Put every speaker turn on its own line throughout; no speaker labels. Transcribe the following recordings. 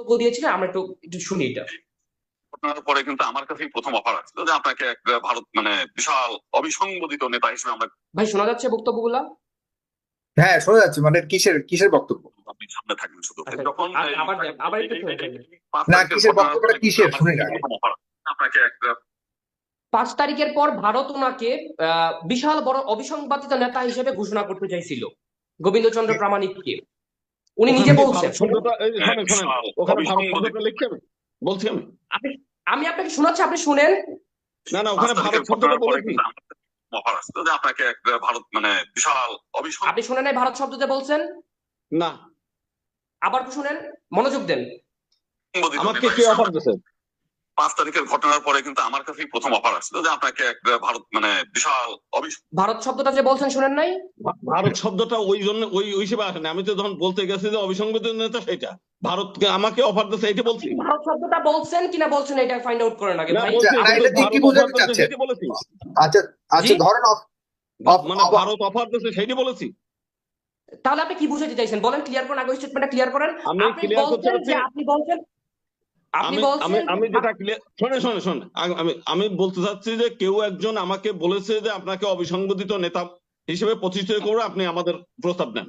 বক্তব্য দিয়েছিলেন আমরা একটু একটু শুনি এটা।
ঘটনার পরে কিন্তু আমার কাছেই প্রথম অফার আসছিল যে আপনাকে এক ভারত মানে বিশাল অবিসংবাদিত নেতা হিসেবে আমরা
ভাই শোনা যাচ্ছে বক্তব্যগুলা?
হ্যাঁ শোনা যাচ্ছে মানে কিসের কিসের বক্তব্য?
আপনি সামনে থাকবেন শুধু।
আচ্ছা,
যখন
আবার একটু
না,
তারিখের
কিসের বক্তব্যটা কিসের? শুনি না।
আপনাকে এক
পাঁচ তারিখের পর ভারত ওনাকে আহ, বিশাল বড় অবিসংবাদিত নেতা হিসেবে ঘোষণা করতে চাইছিল গোবিন্দচন্দ্র প্রামাণিককে। উনি নিজে
ওখানে
বলছেন।
ভারত শব্দটা এই যে শোনেন শোনেন
বিশাল
ওখানে ভারত
অবিসংবাদিত
শব্দটা লিখতে হবে বলছি আমি।
আপনি আমি আপনাকে শোনাচ্ছি আপনি শুনেন।
না না ওখানে ভারত শব্দটা বলেছি
যে আপনাকে ভারত মানে বিশাল অভিশাপ
আপনি শুনেন নাই ভারত শব্দতে বলছেন?
না।
আবার শুনেন। মনোযোগ দেন।
আমাকে কে অফার দিয়েছে?
পাঁচ তারিখের ঘটনার পরে কিন্তু আমার কাছেই প্রথম অফার আসছিল যে আপনাকে এক ভারত মানে বিশাল
ভারত শব্দটা যে বলছেন শুনেন নাই?
ভারত শব্দটা ওই জন্য ওই ওই হিসেবে আসেনি। আমি তো যখন বলতে গেছি যে অবিসংবাদিত নেতা সেটা। ভারতকে আমাকে অফার এইটা বলছি।
ভারত শব্দটা বলছেন কিনা বলছেন এটা ফাইন্ড আউট করেন আগে
না,
ভাই।
আমি
এটা কি বোঝাতে চাচ্ছেন? আচ্ছা আচ্ছা ধরেন
মানে ভারত অফার দিয়েছে সেইটা বলেছি।
তাহলে আপনি কি বুঝাতে চাইছেন? বলেন ক্লিয়ার করেন আগে স্টেটমেন্টটা ক্লিয়ার করেন।
আমি
আপনি বলছেন যে আপনি বলছেন আপনি
আমি আমি
বলছেন
আমি যেটা শোনে শোনে শোনে আমি আমি বলতে চাচ্ছি যে কেউ একজন আমাকে বলেছে যে আপনাকে অবিসংবাদিত নেতা হিসেবে প্রতিষ্ঠিত করে আপনি আমাদের প্রস্তাব নেন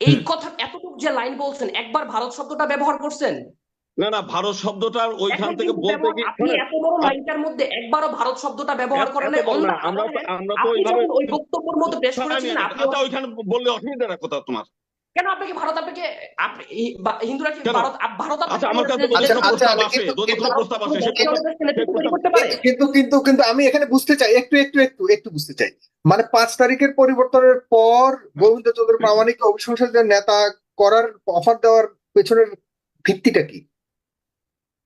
এই কথা এতটুকু যে লাইন বলছেন একবার ভারত শব্দটা ব্যবহার করছেন?
না না ভারত শব্দটার ওইখান থেকে বলতে গিয়ে
আপনি এত বড় লাইনটার মধ্যে একবারও ভারত শব্দটা ব্যবহার করেন
না, আমরা তো- আমরা তো ওইভাবে
ওই বক্তব্যের মধ্যে পেশ করেছিলেন আপনি
আচ্ছা ওইখানে বললে অসুবিধাটা কোথা তোমার।
কেন আপনাকে ভারত আপনাকে হিন্দুরা কি ভারত ভারত
কিন্তু- কিন্তু- কিন্তু কিন্তু কিন্তু আমি এখানে বুঝতে চাই একটু একটু একটু একটু বুঝতে চাই। মানে পাঁচ তারিখের পরিবর্তনের পর গোবিন্দ চন্দ্র প্রামাণিক অভিসংসদের নেতা করার অফার দেওয়ার পেছনের ভিত্তিটা কি?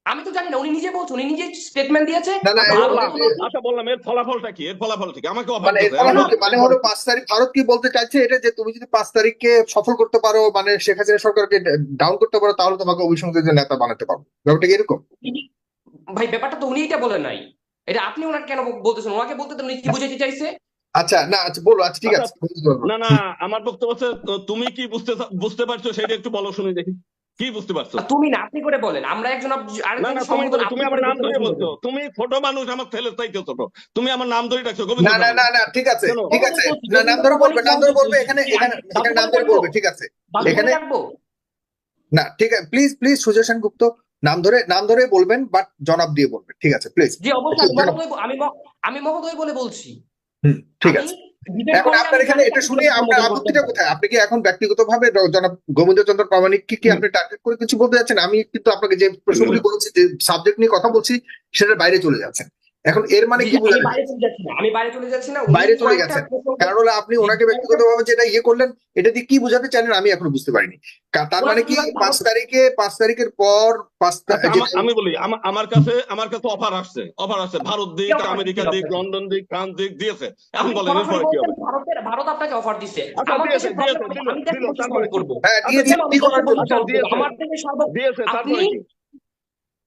আমি তো জানি না উনি নিজে বলছেন উনি নিজে স্টেটমেন্ট দিয়েছে। কোনো-
আচ্ছা বললাম এর ফলাফলটা কি? এর ফলাফল ঠিক আমাকে
মানে? মানে হলো পাঁচ তারিখ ভারত কি বলতে চাইছে এটা যে তুমি যদি পাঁচ তারিখকে সফল করতে পারো মানে শেখ হাসিনা সরকারকে ডাউন করতে পারো তাহলে তোমাকে অভিসংসদের নেতা বানাতে পারব। ব্যাপারটা কি এরকম?
ভাই ব্যাপারটা তো উনি এটা বলেন নাই। এটা আপনি ওনাকে কেন বলতেছেন? ওনাকে বলতে তো উনি কি বুঝাতে চাইছে?
আচ্ছা না আচ্ছা বলো আচ্ছা ঠিক আছে বুঝতে পারব।
না না আমার বক্তব্য হচ্ছে তুমি কি বুঝতে বুঝতে পারছ সেটা একটু বলো শুনি দেখি। কি বুঝতে পারছ?
তুমি না আপনি করে বলেন আমরা একজন
তুমি তুমি আমার নাম ধরে বলছো। তুমি ছোট মানুষ আমার ছেলের চাইতে ছোট। তুমি আমার নাম ধরে ডাকছো
না না না না ঠিক আছে ঠিক আছে। না নাম ধরে বলবে নাম ধরে বলবে এখানে এখানে এখানে নাম ধরে বলবে ঠিক আছে। এখানে- না ঠিক আছে প্লিজ প্লিজ সুজয় সেনগুপ্ত নাম ধরে নাম ধরে বলবেন বাট জনাব দিয়ে বলবেন ঠিক আছে প্লিজ
জি অবশ্যই আমি। আমি মহোদয় বলে বলছি।
হুম ঠিক আছে। এখন আপনার এখানে এটা শুনে আপনার আপত্তিটা কোথায়? আপনি কি এখন ব্যক্তিগতভাবে জনাব গোবিন্দচন্দ্র প্রামাণিককে কি আপনি টার্গেট করে কিছু বলতে যাচ্ছেন? আমি কিন্তু আপনাকে যে প্রশ্নগুলি করেছি যে সাবজেক্ট নিয়ে কথা বলছি সেটার বাইরে চলে যাচ্ছেন। এখন এর মানে কি
আমি
বোঝালেন
আমি বাইরে চলে যাচ্ছি না
বাইরে চলে গেছেন। কারণ হলো আপনি ওনাকে ব্যক্তিগতভাবে যেটা ইয়ে করলেন এটা দিয়ে কি বোঝাতে চাইলেন আমি এখনও বুঝতে পারিনি। তার মানে কি পাঁচ তারিখে পাঁচ তারিখের পর পাঁচ
আচ্ছা, আমা- বলি আমার কাছে আমার কাছে অফার আসছে অফার আসছে। ভারত দিক আমেরিকা
দিচ্ছে
দিক লন্ডন দিক ফ্রান্স দিক দিয়েছে। এখন বলেন এরপরে কি হবে?
ভারতের ভারত আপনাকে অফার দিছে
আচ্ছা,
আমার
দিয়েছে,
দেশের problem
দিয়েছে,
আমি- আমি
দিল,
দেশের
দিল,
কিছু
তারপরে
solve করব।
হ্যাঁ
আচ্ছা,
দিয়েছি
কেন আমি
কি করার জন্য
দেশের solve করব?
দিয়েছে।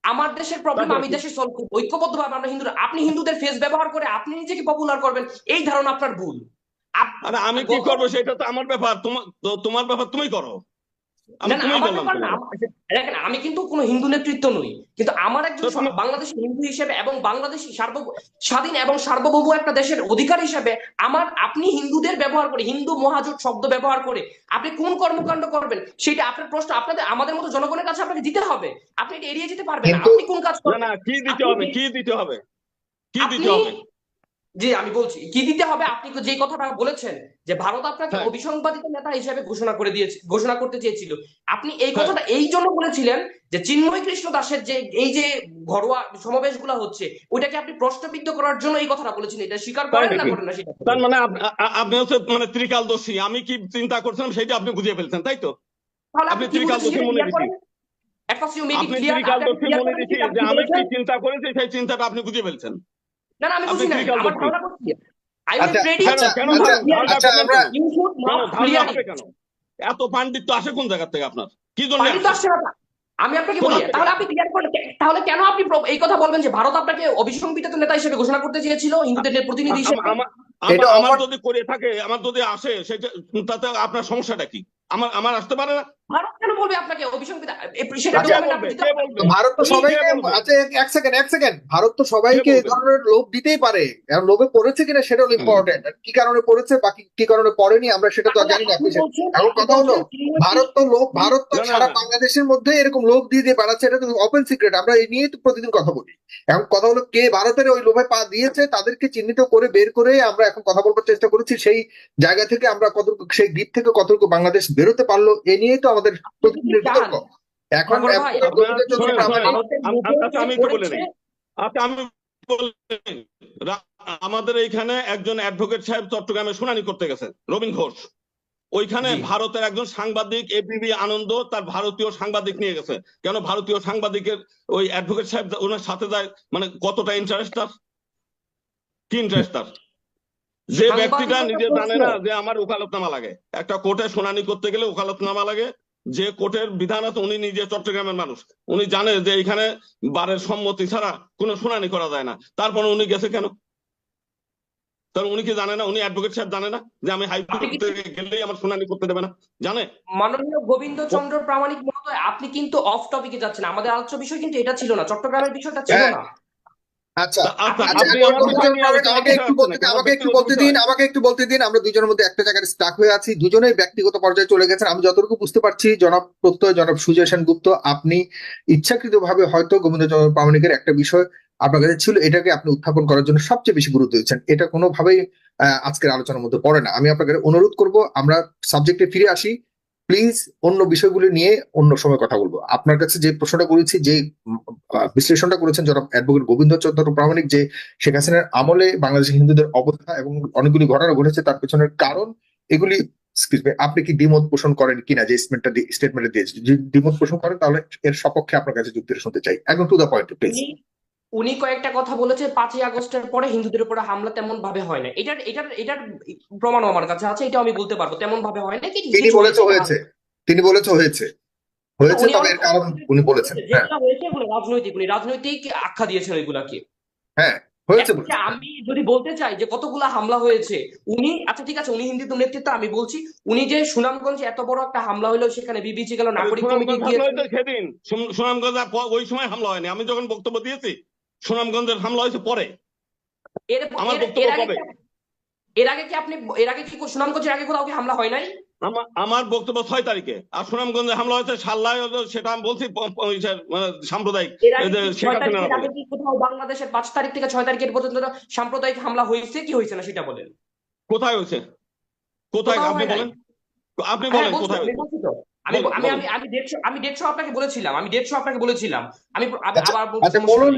আমার দেশের প্রবলেম আমি দেশে সলভ করব। ঐক্যবদ্ধভাবে আমরা হিন্দুরা আপনি হিন্দুদের ফেস ব্যবহার করে আপনি নিজেকে পপুলার করবেন এই ধারণা আপনার ভুল।
আমি কি করব? সেটা তো আমার ব্যাপার। তোমার ব্যাপার তুমি করো।
দেখেন আমি কিন্তু কোনো হিন্দু নেতৃত্ব নই। কিন্তু আমার একজন বাংলাদেশের হিন্দু হিসেবে এবং বাংলাদেশী স্বাধীন এবং সার্বভৌম একটা দেশের অধিকার হিসেবে আমার আপনি হিন্দুদের ব্যবহার করে হিন্দু মহাজোট শব্দ ব্যবহার করে আপনি কোন কর্মকাণ্ড করবেন? সেটা আপনার প্রশ্ন আপনাদের আমাদের মতো জনগণের কাছে আপনাকে দিতে হবে। আপনি এটা এড়িয়ে যেতে পারবেন আপনি কোন কাজ করবেন
কি দিতে হবে কি দিতে হবে? কি দিতে হবে?
জি আমি বলছি কি দিতে হবে? আপনি যে কথাটা বলেছেন যে ভারত আপনাকে
হ্যাঁ।
অবিসংবাদিত নেতা হিসেবে ঘোষণা করে দিয়েছে ঘোষণা করতে চেয়েছিল। আপনি এই
হ্যাঁ।
কথাটা এই জন্য বলেছিলেন যে চিন্ময় কৃষ্ণ দাসের যে এই যে ঘরোয়া সমাবেশগুলো হচ্ছে ওইটাকে আপনি প্রশ্নবিদ্ধ করার জন্য এই কথাটা বলেছেন এটা স্বীকার করেন না করেন না সেটা।
তার মানে আপনি হচ্ছে মানে ত্রিকালদর্শী আমি কি চিন্তা করছিলাম সেটা আপনি বুঝিয়ে ফেলছেন তাই তো? আপনি ত্রিকালদর্শী মনে
may be
আপনি ত্রিকালদর্শী মনে
আপনি
যে আমি কি চিন্তা করেছি সেই চিন্তাটা আপনি বুঝিয়ে ফেলছেন।
না না আমি বুঝি না আমার ধারণা করছি
আচ্ছা, আচ্ছা, আচ্ছা, আচ্ছা, আমরা-
not
ধারণা
clear
হবে কেন? এত পাণ্ডিত্য আসে কোন জায়গা থেকে আপনার? কি জন্য আসে?
না আমি আপনাকে বলি তাহলে আপনি ক্লিয়ার করেন তাহলে কেন আপনি এই কথা বলবেন যে ভারত আপনাকে অবিসংবিত নেতা হিসেবে ঘোষণা করতে চেয়েছিল হিন্দুদের প্রতিনিধি হিসেবে?
আমার- যদি করে থাকে আমার যদি আসে সেটা তাতে আপনার সমস্যাটা কি? আমার আমার আসতে পারে না?
ভারত কেন বলবে আপনাকে? অভিসংবিধান?
ভারত তো সবাইকে? আচ্ছা এক- সেকেন্ড এক সেকেন্ড ভারত তো সবাইকে এই ধরনের লোভ দিতেই পারে। এখন লোভে পড়েছে কিনা সেটা হলো ইম্পর্টেন্ট কি কারণে পড়েছে বাকি কি কারণে পড়েনি আমরা সেটা তো জানি না এখন কথা হলো, ভারত তো লোভ ভারত তো সারা বাংলাদেশের মধ্যে এরকম লোভ দিয়ে দিয়ে বাড়াচ্ছে এটা তো ওপেন সিক্রেট আমরা এই নিয়েই তো প্রতিদিন কথা বলি। এখন কথা হলো কে ভারতের ওই লোভে পা দিয়েছে তাদেরকে চিহ্নিত করে বের করে আমরা এখন কথা বলবার চেষ্টা করেছি। সেই জায়গা থেকে আমরা কতটুকু সেই দ্বীপ থেকে কতটুকু বাংলাদেশ বেরোতে পারল এ নিয়েই তো আমাদের প্রতিদিনের
চান।
বিতর্ক। এখন
আম- আচ্ছা, একটু বলে আচ্ছা আমি আমাদের এইখানে একজন অ্যাডভোকেট সাহেব চট্টগ্রামে শুনানি করতে গেছেন রবীন ঘোষ। ওইখানে ভারতের একজন সাংবাদিক এবিবি আনন্দ তার ভারতীয় সাংবাদিক নিয়ে গেছে। কেন ভারতীয় সাংবাদিকের ওই অ্যাডভোকেট সাহেব ওনার সাথে যায় মানে কতটা ইন্টারেস্ট তার? কি ইন্টারেস্ট তার? যে ব্যক্তিটা নিজে জানে না যে আমার ওকালতনামা লাগে। একটা কোর্টে শুনানি করতে গেলে ওকালতনামা লাগে যে কোর্টের বিধান আছে উনি নিজে চট্টগ্রামের মানুষ। উনি জানে যে এখানে বারের সম্মতি ছাড়া কোনো শুনানি করা যায় না। তারপরে উনি গেছে কেন? তার উনি কি জানে না? উনি অ্যাডভোকেট সাহেব জানে না যে আমি হাইকোর্ট
আপনি
গেলেই আমার শুনানি করতে দেবে না? জানে?
মাননীয় গোবিন্দ চন্দ্র প্রামাণিক মহোদয় আপনি কিন্তু অফ টপিকে যাচ্ছেন। আমাদের আলোচ্য বিষয় কিন্তু এটা ছিল না। চট্টগ্রামের বিষয়টা ছিল
হ্যাঁ।
না।
আচ্ছা আমাকে একটু বলতে আমাকে একটু বলতে দিন আমাকে একটু বলতে দিন আমরা দুজনের মধ্যে একটা জায়গায় স্টাক হয়ে আছি দুজনেই ব্যক্তিগত পর্যায়ে চলে গেছেন আমি যতটুকু বুঝতে পারছি জনাব প্রত্যয় জনাব সুজয় সেনগুপ্ত আপনি ইচ্ছাকৃতভাবে হয়তো গোবিন্দচন্দ্র প্রামাণিকের একটা বিষয় আপনার কাছে ছিল এটাকে আপনি উত্থাপন করার জন্য সবচেয়ে বেশি গুরুত্ব দিচ্ছেন এটা কোনোভাবেই আহ, আজকের আলোচনার মধ্যে পড়ে না আমি আপনাকে অনুরোধ করব আমরা সাবজেক্টে ফিরে আসি প্লিজ অন্য বিষয়গুলি নিয়ে অন্য সময় কথা বলব। আপনার কাছে যে প্রশ্নটা করেছি, যে বিশ্লেষণটা করেছেন জনাব অ্যাডভোকেট গোবিন্দ চন্দ্র প্রামাণিক যে, শেখ হাসিনার আমলে বাংলাদেশের হিন্দুদের অবস্থা এবং অনেকগুলি ঘটনা ঘটেছে তার পেছনের কারণ এগুলি আপনি কি দ্বিমত পোষণ করেন কিনা যে স্টেটমেন্টটা স্টেটমেন্টে দিয়েছে? যদি দ্বিমত পোষণ করেন তাহলে এর সপক্ষে আপনার কাছে যুক্তিটা শুনতে চাই। একদম টু দা পয়েন্ট প্লিজ
উনি কয়েকটা কথা বলেছে পাঁচই আগস্টের পরে হিন্দুদের উপরে হামলা তেমন ভাবে হয় না এটার এটার এটার প্রমাণ আমার কাছে আছে এটা আমি বলতে পারব তেমন ভাবে হয় না কি
তিনি বলেছে হয়েছে। তিনি বলেছে হয়েছে। হয়েছে তবে এর কারণ উনি বলেছেন হ্যাঁ।
রাজনৈতিক উনি রাজনৈতিক আখ্যা দিয়েছেন এগুলাকে।
হ্যাঁ হয়েছে
আমি যদি বলতে চাই যে কতগুলা হামলা হয়েছে উনি আচ্ছা ঠিক আছে উনি হিন্দু নেতৃত্ব আমি বলছি উনি যে সুনামগঞ্জে এত বড় একটা হামলা হলো সেখানে বিবিসি গেল নাগরিক কমিটি
সুনামগঞ্জ সেদিন। ওই সময় হামলা হয়নি। আমি যখন বক্তব্য দিয়েছি সুনামগঞ্জের হামলা হয়েছে পরে।
এর
আমার বক্তব্য
আগে
কবে?
কি- এর আগে কি আপনি এর আগে কি সুনামগঞ্জের আগে কোথাও কি হামলা হয় নাই?
আমার বক্তব্য ছয় তারিখে। আর সুনামগঞ্জে হামলা হয়েছে সাল্লায় সেটা আমি বলছি মানে সাম্প্রদায়িক
বাংলাদেশের পাঁচ তারিখ থেকে ছয় তারিখের পর্যন্ত সাম্প্রদায়িক হামলা হয়েছে কি হয়েছে না সেটা বলেন?
কোথায় হয়েছে? কোথায় আপনি। বলেন। আপনি
হ্যাঁ,
বলেন কোথায় হয়েছে।
আমি আমি। আমি আমি ডেটশো আমি ডেটশো আপনাকে বলেছিলাম আমি ডেটশো আপনাকে বলেছিলাম আমি
আচ্ছা,
আবার
আচ্ছা বলুন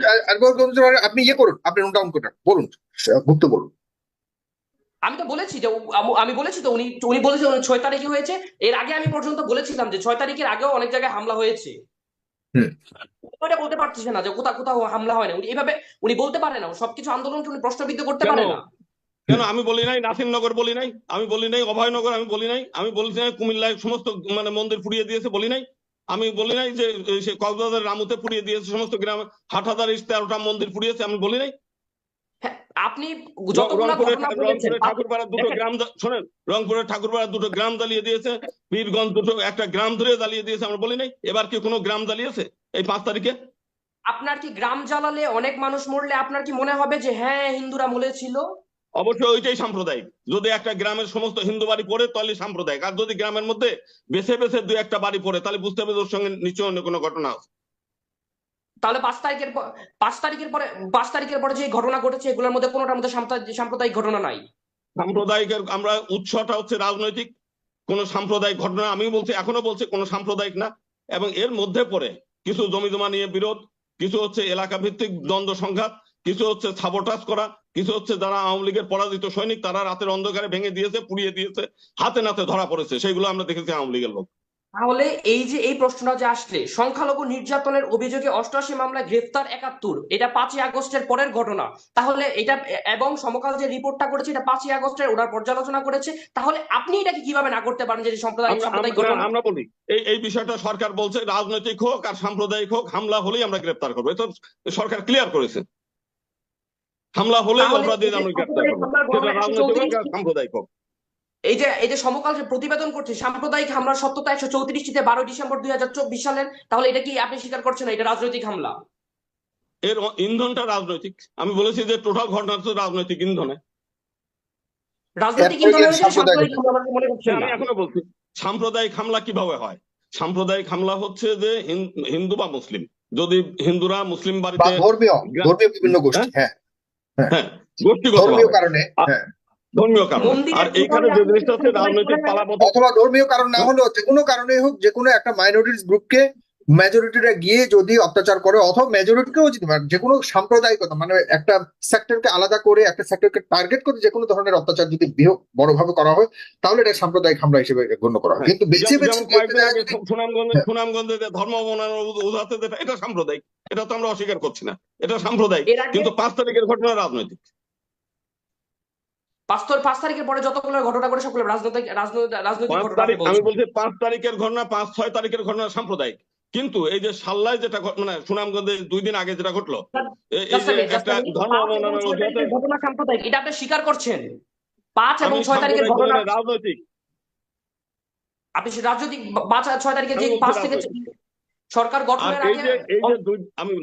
আপনি ইয়ে করুন আপনি নোট ডাউন করুন বলুন গুপ্ত বলুন
আমি তো বলেছি যে আমি বলেছি তো উনি উনি বলেছে উনি ছয় তারিখে হয়েছে এর আগে আমি পর্যন্ত বলেছিলাম যে ছয় তারিখের আগেও অনেক জায়গায় হামলা হয়েছে
হুম।
ওটা বলতে পারতেছে না যে কোথাও কোথাও হামলা হয় না উনি এভাবে উনি বলতে পারে না সবকিছু আন্দোলনকে উনি প্রশ্নবিদ্ধ করতে? পারে না
কেন আমি বলি নাই? নাসিরনগর বলি নাই? আমি বলি নাই অভয়নগর আমি বলি নাই। আমি বলছি নাই কুমিল্লায় সমস্ত মানে মন্দির পুড়িয়ে দিয়েছে বলি নাই। আমি বলি নাই যে সে কক্সবাজার রামুতে পুড়িয়ে দিয়েছে সমস্ত গ্রামে। হাটহাজার তেরোটা মন্দির পুড়িয়েছে আমি বলি নাই।
হ্যাঁ, আপনি
দুটো গ্রাম শোনেন রংপুরের ঠাকুরপাড়ার দুটো গ্রাম জ্বালিয়ে দিয়েছে পীরগঞ্জ দুটো একটা গ্রাম ধরে জ্বালিয়ে দিয়েছে আমরা বলি নাই। এবার কি কোনো গ্রাম জ্বালিয়েছে এই পাঁচ তারিখে?
আপনার কি গ্রাম জ্বালালে অনেক মানুষ মরলে? আপনার কি মনে হবে যে হ্যাঁ হিন্দুরা মরেছিল?
অবশ্যই ওইটাই সাম্প্রদায়িক। যদি একটা গ্রামের সমস্ত হিন্দু বাড়ি পড়ে তাহলে সাম্প্রদায়িক। আর যদি গ্রামের মধ্যে বেছে বেছে দুই একটা বাড়ি পড়ে তাহলে বুঝতে হবে ওর সঙ্গে নিশ্চয় অন্য কোনো ঘটনা আছে।
তাহলে পাঁচ তারিখের পর পাঁচ তারিখের পরে পাঁচ তারিখের পরে যে ঘটনা ঘটেছে এগুলোর মধ্যে কোনোটার মধ্যে সাম্প্রদায়িক ঘটনা নাই?
সাম্প্রদায়িকের আমরা উৎসটা হচ্ছে রাজনৈতিক। কোন সাম্প্রদায়িক ঘটনা আমি বলছি এখনও বলছি কোন সাম্প্রদায়িক না। এবং এর মধ্যে পড়ে কিছু জমি জমা নিয়ে বিরোধ কিছু হচ্ছে এলাকা ভিত্তিক দ্বন্দ্ব সংঘাত কিছু হচ্ছে সাবোটাস করা কিছু হচ্ছে যারা আওয়ামী লীগের পরাজিত সৈনিক তারা রাতের অন্ধকারে ভেঙে দিয়েছে পুড়িয়ে দিয়েছে হাতে নাতে ধরা পড়েছে সেগুলো আমরা দেখেছি আওয়ামী লীগের লোক।
তাহলে এই যে এই প্রশ্নটা যে আসলে সংখ্যালঘু নির্যাতনের অভিযোগে অষ্টআশি মামলায় গ্রেফতার একাত্তর এটা পাঁচই আগস্টের পরের ঘটনা। তাহলে এটা এবং সমকাল যে রিপোর্টটা করেছে এটা পাঁচই আগস্টের ওনার পর্যালোচনা করেছে। তাহলে আপনি এটাকে কীভাবে না করতে পারেন যে সাম্প্রদায়িক
আমরা- আমরা বলি এই এই বিষয়টা সরকার বলছে রাজনৈতিক হোক আর সাম্প্রদায়িক হোক হামলা হলেই আমরা গ্রেপ্তার করব। এটা সরকার ক্লিয়ার করেছে। হামলা হলেই অপরাধী
এই যে
আমরা গ্রেপ্তার করব।
এই যে এই যে সমকাল যে প্রতিবেদন করছে সাম্প্রদায়িক হামলা সত্যতা একশো চৌত্রিশটিতে বারোই ডিসেম্বর দুই হাজার চব্বিশ সালের তাহলে এটা কি আপনি স্বীকার করছেন না এটা রাজনৈতিক হামলা?
এর ইন্ধনটা রাজনৈতিক। আমি বলেছি যে টোটাল ঘটনা হচ্ছে রাজনৈতিক ইন্ধনে।
রাজনৈতিক হলে মনে
আমি এখনও বলছি সাম্প্রদায়িক হামলা কীভাবে হয়? সাম্প্রদায়িক হামলা হচ্ছে যে হিন- হিন্দু বা মুসলিম। যদি হিন্দুরা মুসলিম বাড়িতে
ধর্মীয় ধর্মীয় বিভিন্ন গোষ্ঠী হ্যাঁ।
হ্যাঁ।
ধর্মীয় কারণে হ্যাঁ।
ধর্মীয় কারণ। আর এইখানে যে জিনিসটা হচ্ছে রাজনৈতিক পালাবদল
অথবা ধর্মীয় কারণ না হলেও যে কোনো কারণে হোক যে কোনো একটা মাইনরিটিস গ্রুপকে মেজরিটিরা গিয়ে যদি অত্যাচার করে অথবা মেজরিটিকেও যদি মানে যে কোনো সাম্প্রদায়িকতা মানে একটা সেক্টরকে আলাদা করে একটা সেক্টরকে টার্গেট করে যে কোনো ধরনের অত্যাচার যদি বৃহৎ বড়ভাবে করা হয় তাহলে এটা সাম্প্রদায়িক হামলা হিসেবে গণ্য করা হয়। কিন্তু বেছে
যেমন-
বেছে
সুনামগঞ্জে
হ্যাঁ।
সুনামগঞ্জে ধর্ম উদাহরণ এটা সাম্প্রদায়িক। এটা তো আমরা অস্বীকার করছি না। এটা সাম্প্রদায়িক কিন্তু পাঁচ তারিখের ঘটনা রাজনৈতিক।
পাঁচ তারিখের পরে যতগুলো ঘটনা করে সবগুলো রাজনৈতিক
আমি বলছি পাঁচ তারিখের ঘটনা পাঁচ ছয় তারিখের ঘটনা সাম্প্রদায়িক। কিন্তু এই যে সাল্লায় যেটা ঘট- মানে সুনামগঞ্জে দুই দিন আগে যেটা ঘটলো
ঘটনা সাম্প্রদায়িক এটা আপনি স্বীকার করছেন। পাঁচ এবং ছয় তারিখের ঘটনা
রাজনৈতিক।
আপনি রাজনৈতিক পাঁচ ছয় তারিখে যে পাঁচ থেকে
রাজনৈতিক।
সরকার গঠনের
এই
আগে
যে এই যে আমি